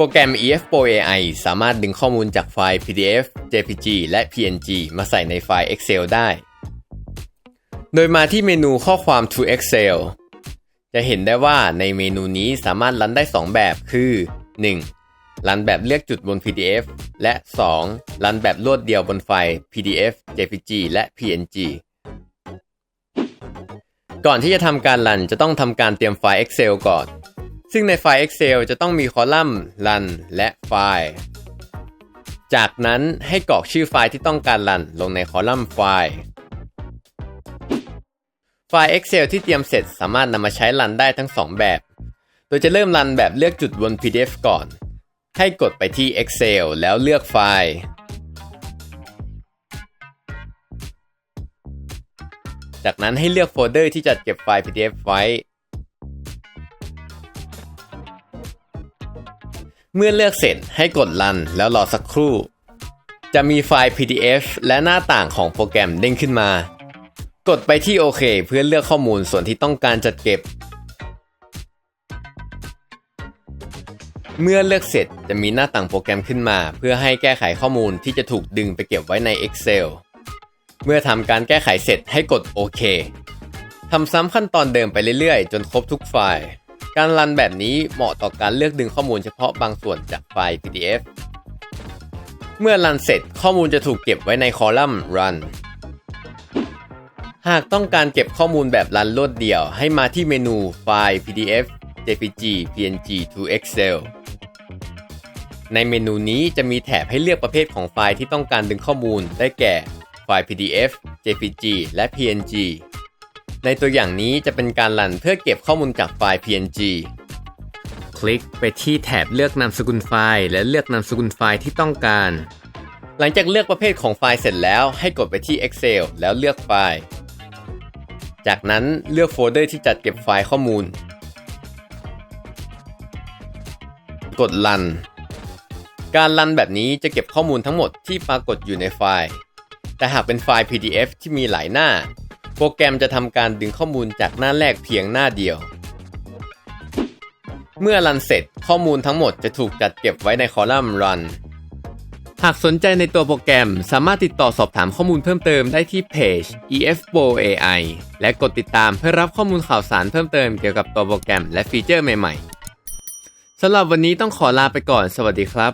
โปรแกรม EFPRO AI สามารถดึงข้อมูลจากไฟล์ PDF, JPG และ PNG มาใส่ในไฟล์ Excel ได้ โดยมาที่เมนูข้อความ to Excel จะเห็นได้ว่าในเมนูนี้สามารถรันได้ 2 แบบคือ 1. รันแบบเลือกจุดบน PDF และ 2. รันแบบรวดเดียวบนไฟล์ PDF, JPG และ PNG ก่อนที่จะทำการรันจะต้องทำการเตรียมไฟล์ Excel ก่อน ซึ่งในไฟล์ Excel จะต้องมีคอลัมน์ run และไฟล์ จากนั้นให้กรอกชื่อไฟล์ที่ต้องการรันลงในคอลัมน์ไฟล์ ไฟล์ Excel ที่เตรียมเสร็จสามารถนำมาใช้รันได้ทั้ง 2 แบบ โดยจะเริ่มรันแบบเลือกจุดบน PDF ก่อน ให้กดไปที่ Excel แล้วเลือกไฟล์จากนั้นให้เลือกโฟลเดอร์ที่จัดเก็บไฟล์ PDF ไว้ เมื่อเลือกเสร็จให้กดรันแล้วรอสักครู่ จะมีไฟล์ PDF และหน้าต่างของโปรแกรมเด้งขึ้นมา กดไปที่โอเคเพื่อเลือกข้อมูลส่วนที่ต้องการจัดเก็บ เมื่อเลือกเสร็จจะมีหน้าต่างโปรแกรมขึ้นมา เพื่อให้แก้ไขข้อมูลที่จะถูกดึงไปเก็บไว้ใน Excel เมื่อทำการแก้ไขเสร็จให้กดโอเคทำซ้ำขั้นตอนเดิมไปเรื่อยๆ จนครบทุกไฟล์ การรันแบบนี้เหมาะต่อการเลือกดึงข้อมูลเฉพาะบางส่วนจากไฟล์ PDF เมื่อรันเสร็จข้อมูลจะถูกเก็บไว้ในคอลัมน์ run หากต้องการเก็บข้อมูลแบบรันรวดเดียว ให้มาที่เมนูไฟล์ PDF JPG PNG to Excel ในเมนูนี้จะมีแถบให้เลือกประเภทของไฟล์ที่ต้องการดึงข้อมูล ได้แก่ไฟล์ PDF JPG และ PNG ในตัวอย่างนี้จะเป็นการรันเพื่อเก็บข้อมูลจากไฟล์ PNG คลิกไปที่แถบเลือกนามสกุลไฟล์ และเลือกนามสกุลไฟล์ที่ต้องการ หลังจากเลือกประเภทของไฟล์เสร็จแล้วให้กดไปที่ Excel แล้วเลือกไฟล์ จากนั้นเลือกโฟลเดอร์ที่จัดเก็บไฟล์ข้อมูล กดรัน การรันแบบนี้จะเก็บข้อมูลทั้งหมดที่ปรากฏอยู่ในไฟล์ แต่หากเป็นไฟล์ PDF ที่มีหลายหน้า โปรแกรมจะทำการดึงข้อมูลจากหน้าแรกเพียงหน้าเดียว เมื่อรันเสร็จข้อมูลทั้งหมดจะถูกจัดเก็บไว้ในคอลัมน์ run หากสนใจในตัวโปรแกรมสามารถติดต่อสอบถามข้อมูลเพิ่มเติมได้ที่เพจ EFPRO AI และกดติดตามเพื่อรับข้อมูลข่าวสารเพิ่มเติมเกี่ยวกับตัวโปรแกรมและฟีเจอร์ใหม่ ๆสำหรับวันนี้ต้องขอลาไปก่อน สวัสดีครับ